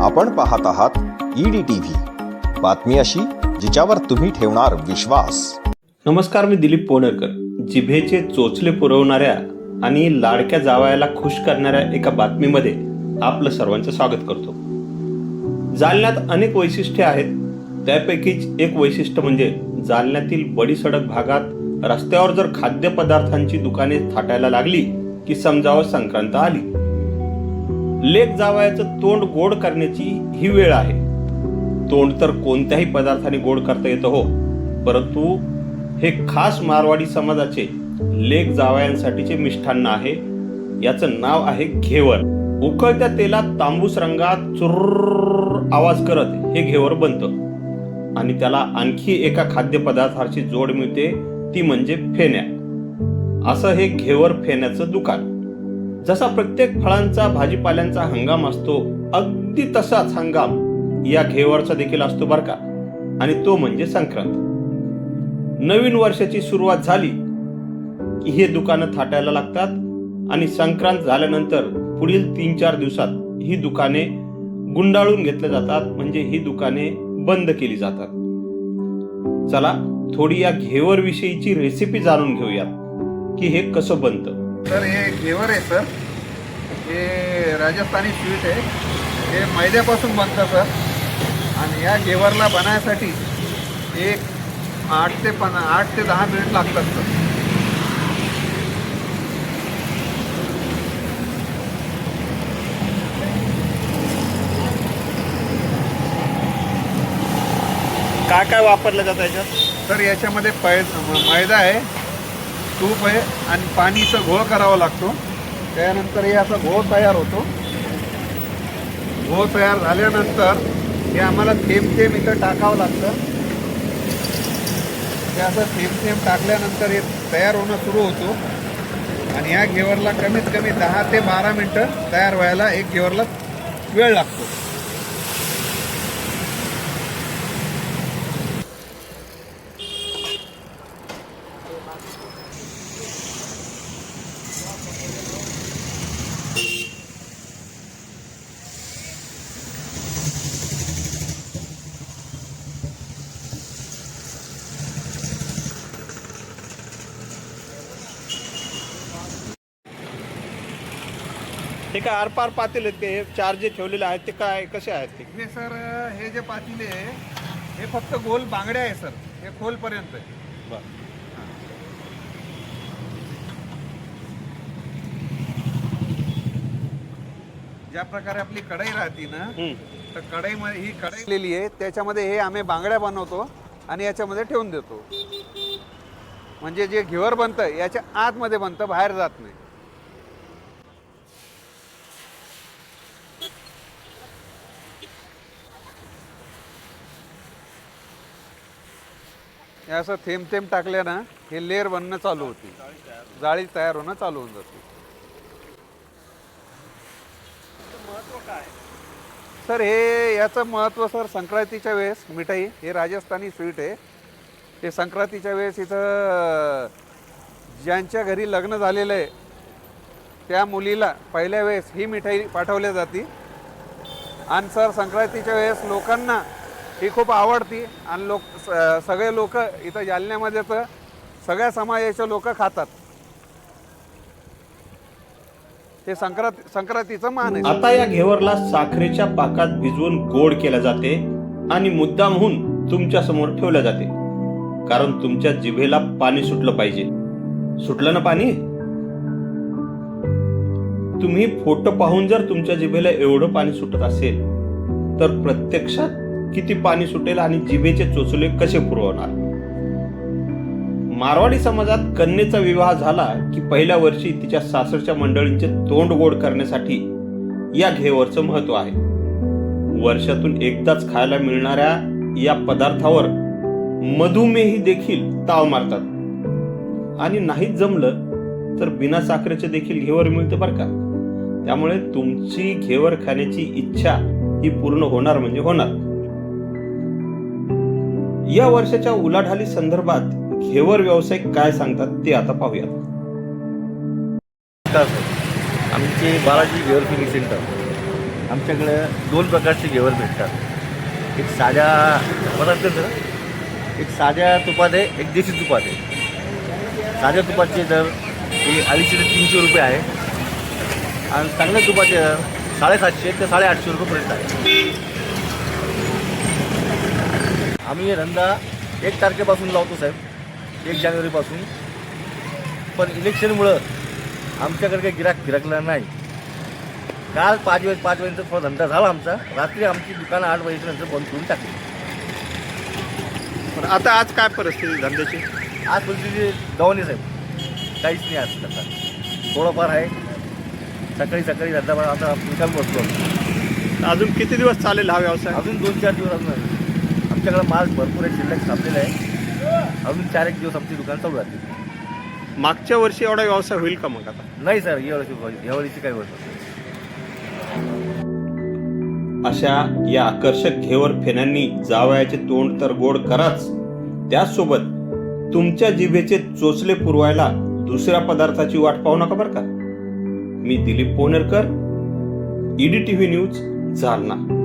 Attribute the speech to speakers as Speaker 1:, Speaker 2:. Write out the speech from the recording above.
Speaker 1: आपण पाहत आहात ईडी टीव्ही बातमी अशी जिच्यावर तुम्ही ठेवणार विश्वास.
Speaker 2: नमस्कार मी दिलीप पोणरकर जिभेचे चोचले पुरवणाऱ्या आणि लाडक्या जावयाला खुश करणाऱ्या एका बातमीमध्ये आपलं सर्वांचं स्वागत करतो. जालन्यात अनेक वैशिष्ट्ये आहेत. त्यापैकीच एक वैशिष्ट्य म्हणजे जालन्यातील बडीसडक भागात रस्त्यावर जर खाद्यपदार्थांची दुकाने थाटायला लागली की समजावं संक्रांत आली. लेक जावयाचं तोंड गोड करण्याची ही वेळ आहे. तोंड तर कोणत्याही पदार्थाने गोड करता येतं हो. परंतु हे खास मारवाडी समाजाचे लेक जावयांसाठीचे मिष्ठान्न आहे. याचं नाव आहे घेवर. उकळत्या तेलात तांबूस रंगात चुर्र आवाज करत हे घेवर बनतं. आणि त्याला आणखी एका खाद्यपदार्थाची जोड मिळते ती म्हणजे फेण्या. असं हे घेवर फेण्याचं दुकान. जसा प्रत्येक फळांचा भाजीपाल्यांचा हंगाम असतो अगदी तसाच हंगाम या घेवरचा देखील असतो बरं का? आणि तो म्हणजे संक्रांत. नवीन वर्षाची सुरुवात झाली की हे दुकानं थाटायला लागतात आणि संक्रांत झाल्यानंतर पुढील तीन चार दिवसात ही दुकाने गुंडाळून घेतल्या जातात म्हणजे ही दुकाने बंद केली जातात. चला थोडी या घेवर विषयीची रेसिपी जाणून घेऊयात की हे कसं बनतं.
Speaker 3: सर हे घेवर आहे सर. हे राजस्थानी स्वीट आहे. हे मैद्यापासून बनतं सर. आणि या घेवरला बनायसाठी एक आठ ते पण आठ ते दहा मिनिट लागतात सर.
Speaker 2: काय काय वापरलं जातं याच्यात?
Speaker 3: तर याच्यामध्ये पै मैदा आहे. तूप आहे आणि पाणीचं घोळ करावा लागतो. त्यानंतर हे असा घोळ तयार होतो. घोळ तयार झाल्यानंतर हे आम्हाला थेंब थेंब इथं टाकावं लागतं. ते असं थेंब थेंब टाकल्यानंतर हे तयार होणं सुरू होतो. आणि ह्या घेवरला कमीत कमी दहा ते बारा मिनटं तयार व्हायला एक घेवरला वेळ लागतो.
Speaker 2: हे काय आरपार पातील आहेत ते हे चार जे ठेवलेले आहेत ते काय कसे आहेत ते?
Speaker 3: हे सर हे जे पातेले आहे हे फक्त गोल बांगड्या आहे सर. हे खोलपर्यंत आहे. ज्या प्रकारे आपली कढई राहते ना. तर कढईमध्ये ही कढई आहे. त्याच्यामध्ये हे आम्ही बांगड्या बनवतो आणि याच्यामध्ये ठेवून देतो. म्हणजे जे घेवर बनतं याच्या आतमध्ये बनतं बाहेर जात नाही. हे असं थेंब थेंब टाकल्या ना हे लेअर बनणं चालू होती. जाळी तयार होणं चालू होऊन जाते. सर हे याचं महत्त्व सर संक्रांतीच्या वेळेस मिठाई हे राजस्थानी स्वीट आहे. हे संक्रांतीच्या वेळेस इथं ज्यांच्या घरी लग्न झालेलं आहे त्या मुलीला पहिल्या वेळेस ही मिठाई पाठवल्या जाते. आणि सर संक्रांतीच्या वेळेस लोकांना ही खूप आवडती आणि लोक स- सगळे लोक इथं जालन्यामध्ये तर सगळ्या समाजाचे लोक खातात. हे संक्रांत संक्रांतीचं मान आहे.
Speaker 2: आता या घेवरला साखरेच्या पाकात भिजवून गोड केल्या जाते आणि मुद्दामहून तुमच्यासमोर ठेवल्या जाते. कारण तुमच्या जिभेला पाणी सुटलं पाहिजे. सुटलं ना पाणी? तुम्ही फोटो पाहून जर तुमच्या जिभेला एवढं पाणी सुटत असेल तर प्रत्यक्षात किती पाणी सुटेल आणि जिभेचे चोचले कसे पुरवणार? मारवाडी समाजात कन्येचा विवाह झाला की पहिल्या वर्षी तिच्या सासरच्या मंडळींचे तोंड गोड करण्यासाठी या घेवरचं महत्त्व आहे. वर्षातून एकदाच खायला मिळणाऱ्या या पदार्थावर मधुमेही देखील ताव मारतात. आणि नाहीच जमलं तर बिना साखरेचे देखील घेवर मिळते बरं का? त्यामुळे तुमची घेवर खाण्याची इच्छा ही पूर्ण होणार म्हणजे होणार. या वर्षाच्या उलाढाली संदर्भात घेवर व्यावसायिक काय सांगतात ते आता पाहूयात.
Speaker 4: आमचे बालाजी घेवर फिलिंग सेंटर. आमच्याकडे दोन प्रकारचे घेवर भेटतात. एक साध्या तुपात सर एक साध्या तुपात आहे एक देशी तुपात आहे. साध्या तुपाचे दर हे अडीचशे ते तीनशे रुपये आहे. आणि चांगल्या तुपाचे दर साडेसातशे ते साडेआठशे रुपयेपर्यंत आहे. आम्ही हे धंदा एक तारखेपासून लावतो साहेब एक जानेवारीपासून. पण इलेक्शनमुळं आमच्याकडे काही गिराक फिरकला नाही. काल पाच वेळ पाच वेळेचा थोडा धंदा झाला आमचा. रात्री आमची दुकानं आठ वाजेनंतर बंद करून टाकली.
Speaker 2: पण आता आज काय परिस्थिती धंद्याची?
Speaker 4: आज परिस्थिती दवानी साहेब. काहीच नाही आज आता थोडंफार आहे. सकाळी सकाळी धंदा आता निकाल बसतो.
Speaker 2: अजून किती दिवस चालेल हा व्यवसाय?
Speaker 4: अजून दोन चार दिवस अजून आहे. आमच्याकडे माल भरपूर आहे शिल्लक सापलेला आहे. अजून चार एक दिवस आमची दुकान चालू राहते
Speaker 2: मागच्या वर्षी एवढा व्यवसाय होईल का मग आता?
Speaker 4: नाही सर यावर्षी यावर्षी काही होत नाही.
Speaker 2: अशा या आकर्षक घेवर फेण्यांनी जावयाचे तोंड तर गोड कराच. त्याचसोबत तुमच्या जिभेचे चोचले पुरवायला दुसऱ्या पदार्थाची वाट पाहू नका बरं का. मी दिलीप पोनेरकर ईडीटीव्ही न्यूज जालना